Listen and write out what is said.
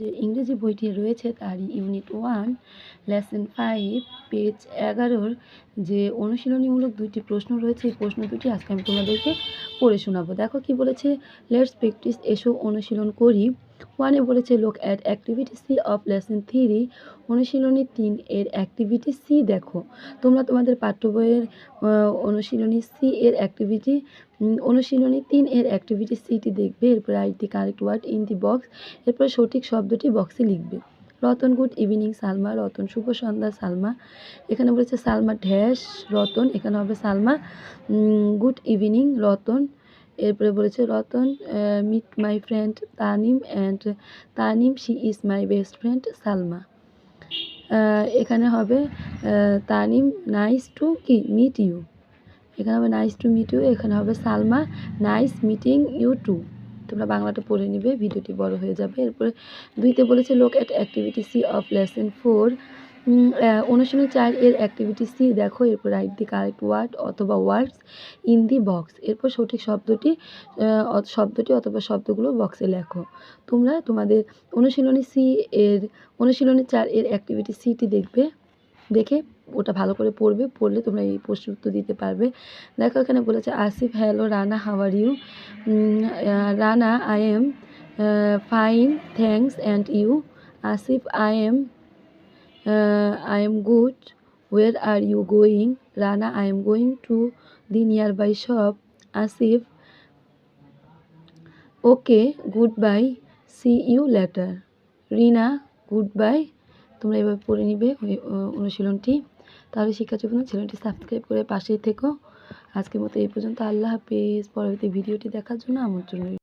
যে ইংরেজি বইটি রয়েছে তার unit one, lesson five, page এগারোর যে অনুশীলনীমূলক দুইটি প্রশ্ন রয়েছে, এই প্রশ্ন দুটি আজকে আমি তোমাদেরকে পড়ে শোনাবো। দেখো কি বলেছে লেটস প্র্যাকটিস এসো অনুশীলন করি। ওয়ানে বলেছে, look at activity C of lesson three অনুশীলনী তিন এর অ্যাক্টিভিটি সি দেখো। তোমরা তোমাদের পাঠ্য বইয়ের অনুশীলনী সি এর অ্যাক্টিভিটি অনুশীলনী তিন এর অ্যাক্টিভিটি সিটি দেখবে। এরপর write the correct word in the box. এরপর সঠিক শব্দটি বক্সে লিখবে। Ratan good evening, Salma. Ratan, শুভ সন্ধ্যা, সালমা। এখানে বলেছে, সালমা ড্যাশ রতন, এখানে হবে সালমা। Good evening, Ratan. এরপরে বলেছে, Ratan meet my friend Tanim and Tanim she is my best friend Salma. এখানে হবে তানিম নাইস টু কি মিট ইউ এখানে হবে নাইস টু মিট ইউ এখানে হবে, Salma nice meeting you too তোমরা বাংলাটা পড়ে নিবে, ভিডিওটি বড় হয়ে যাবে। এরপরে দুইতে বলেছে look at activity C of lesson four অনুশীলন চার এর অ্যাক্টিভিটি সি দেখো, এরপর রাইট দি কারেক্ট ওয়ার্ড অথবা ওয়ার্ডস ইন দি বক্স এরপর সঠিক শব্দটি শব্দটি অথবা শব্দগুলো বক্সে লেখো। তোমরা তোমাদের অনুশীলনী সি এর, অনুশীলনী চার এর অ্যাক্টিভিটি সিটি দেখবে, দেখে ওটা ভালো করে পড়বে, পড়লে তোমরা এই প্রশ্ন উত্তর দিতে পারবে। দেখো এখানে বলেছে, Asif hello Rana how are you Rana I am fine thanks and you Asif I am good where are you going Rana I am going to the nearby shop Asif okay goodbye see you later Rina goodbye তোমরা এভাবে পড়ে নিবে অনুশীলনটি। তাহলে শিক্ষার্থী বন্ধু চ্যানেলটি subscribe করে পাশেই থেকো। আজকের মতো এই পর্যন্ত। আল্লাহ হাফিজ। পরবর্তী ভিডিওটি দেখার জন্য আমার রইল।